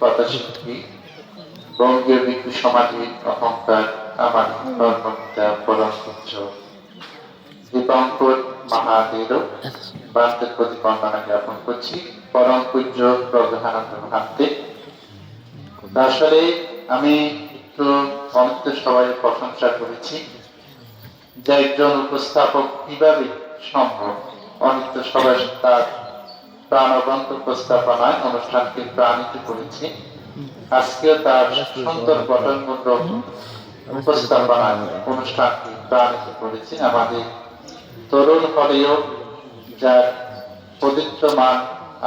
কথাশিল্পী বঙ্গীয় সমাজের অহংকার, আমার কর্মকর্তা পরম পুত্র দীপঙ্কর মহাদেব প্রতি বন্দনা জ্ঞাপন করছি। পরম পূজ্য ভান্তে। আসলে আমি একটু অনেক সবাই প্রশংসা করেছি যে একজন উপস্থাপক কীভাবে সম্ভব? অনিত্য সবাই তার প্রাণবন্ত উপস্থাপনায় অনুষ্ঠানকে প্রাণিত করেছে। আজকে তার সুন্দর গঠনমূলক উপস্থাপনায় অনুষ্ঠানকে প্রাণিত করেছে। আমাদের তরুণ হলেও যার পবিত্রমান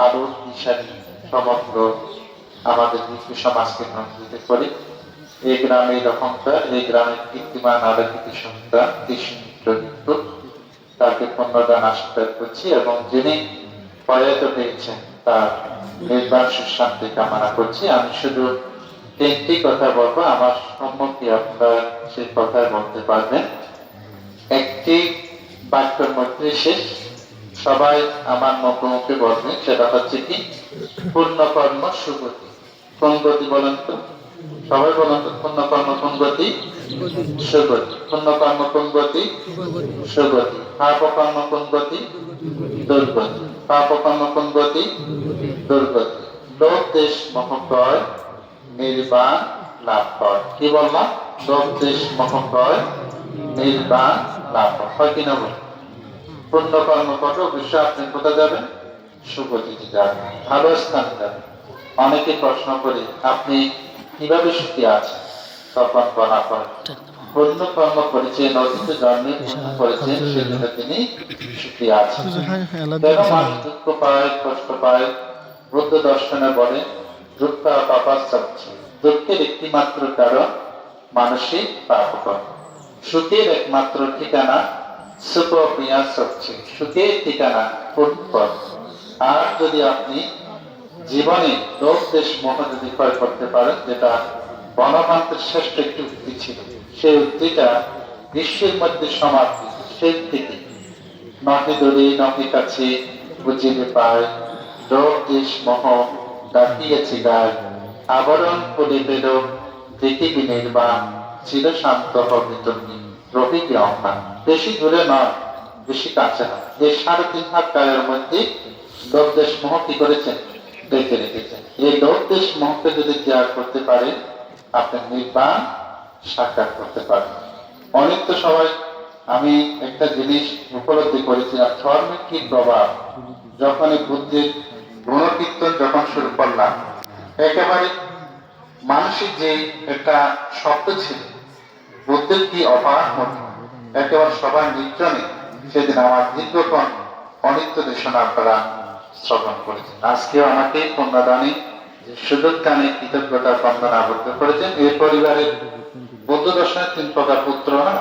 আলোর দিশারি সমগ্র আমাদের বিশ্ব সমাজকে প্রভাবিত করে, এই গ্রামের অহংকার এই গ্রামের কীর্তিমান, আলোকিত সন্তান কৃষ্ণ তাকে পুনর্দান আশীর্বাদ করছি এবং যিনি প্রয়াত পেয়েছেন তার নির্বাণ সুশান্তি কামনা করছি। আমি শুধু তিনটি কথা বলব। আমার সম্মুখে আপনারা সেই কথা বলতে পারবেন। একটি বাক্যের মধ্যে শেষ, সবাই আমার মুখোমুখি বলবেন, সেটা হচ্ছে কি? পূর্ণকর্ম সুগতি। কোন গতি বলেন তো? সবাই বলেন তো, পূর্ণকর্ম কোন গতি? সুগতি। পূর্ণকর্ম কোন গতি? সুগতি। পাপকর্ম কোন গতি? দুর্গতি। পাপকর্ম কোন গতি দুর্গতি। লোক দেশ, মহকয়, নির্বাণ, লাভ কর। কি বললাম? লোক দেশ, মহকয়, নির্বাণ, লাভ কর। হয় কিনা বল? পূর্ণ কর্ম করলে অবশ্যই আপনি কোথায় যাবেন? সুগতিতে যাবেন। ভালো স্থানে যাবেন। অনেকে প্রশ্ন করি, আপনি কীভাবে সুখী আছেন? তখন বলা হয় পূর্ণ কর্ম করেছেন অতীত জন্মে পূর্ণ করেছেন সেজন্য তিনি সুখী আছেন। কেন মানুষ দুঃখ পায় কষ্ট পায়? বুদ্ধ দর্শনে বলে দুঃখ পাপার সবচেয়ে দুঃখের একটি মাত্র কারণ মানসিক পাপ সুখের একমাত্র ঠিকানা সুখ প্রিয়া সবচেয়ে সুখের ঠিকানা পূর্ণ আর যদি আপনি জীবনে লোক দেশ মোহ যদি ক্রয় করতে পারেন যেটা বনমান্তের শ্রেষ্ঠ একটি উক্তি ছিল সেই উক্তিটা বিশ্বের মধ্যে সমাপ্তি, সেই থেকে। নহে দূরে নহে কাছে বুঝিবে পায়। লোক দেশ মোহ, ডাকিয়েছে গায়। আবরণ করে পেল পৃথিবী নির্বাণ চির শান্ত হবে তুমি রবিকে অম্পান বেশি দূরে নয় বেশি কাছে নয় এই সাড়ে তিন হাত গায়ের মধ্যে, লোক দেশ মোহ কি করেছেন দেখে রেখেছেন এই লোক দেশ মহকে যদি ত্যাগ করতে পারে, আপনি নির্বাণ সাক্ষাৎ করতে পারেন অনেক তো সবাই, আমি একটা জিনিস উপলব্ধি করেছিলাম ধর্মের কি প্রভাব? যখন এই বুদ্ধির গুণকীর্তন যখন শুরু করলাম, একেবারে মানসিক যে একটা শব্দ ছিল, বুদ্ধের কি অপার একেবারে সবার নির্জনে সেদিন আমার দীর্ঘক্ষণ অনিত্য দেশনা আপনারা শ্রবণ করেছেন। আজকেও আমাকে কন্যাদানে সুযোগ দানে কৃতজ্ঞতা, বন্দনা আবদ্ধ করেছেন। এই পরিবারের বৌদ্ধ দর্শনের তিন প্রকার পুত্র না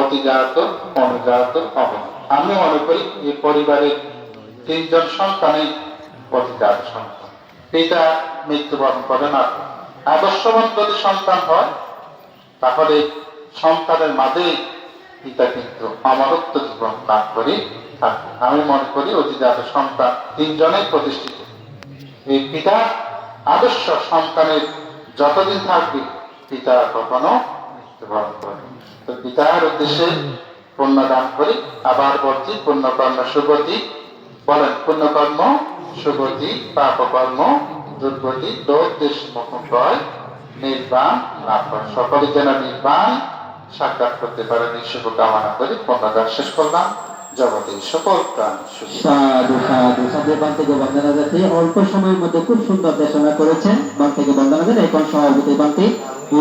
অতিজাত, অনুজাত, অবন। আমি মনে করি এই পরিবারের তিনজন সন্তানই অতিজাত সন্তান। পিতা মৃত্যুবরণ করে না আদর্শবান যদি সন্তান হয়, তাহলে সন্তানের মাঝে পিতা কিন্তু অমরত্ব জীবন লাভ করে থাকে আমি মনে করি অতিজাত সন্তান তিনজনেই প্রতিষ্ঠিত। এই পিতা আদর্শ সন্তানের যতদিন থাকবে পিতা কখনো তো পিতার উদ্দেশ্যে পুণ্য দান করি, আবার বলছি, পুণ্যকর্ম সুগতি বলেন, পুণ্যকর্ম সুগতি, পাপকর্ম দুর্গতি দেশ মুখয় নির্বাণ লাভ করে। সকলে যেন নির্বাণ সাক্ষাৎ করতে পারে নিঃশুভ কামনা করি। পুণ্যদান শেষ করলাম। অল্প সময়ের মধ্যে খুব সুন্দর দেশনা করেছেন। বান থেকে বন্দনা দেন এখন সভাপতি বান্তি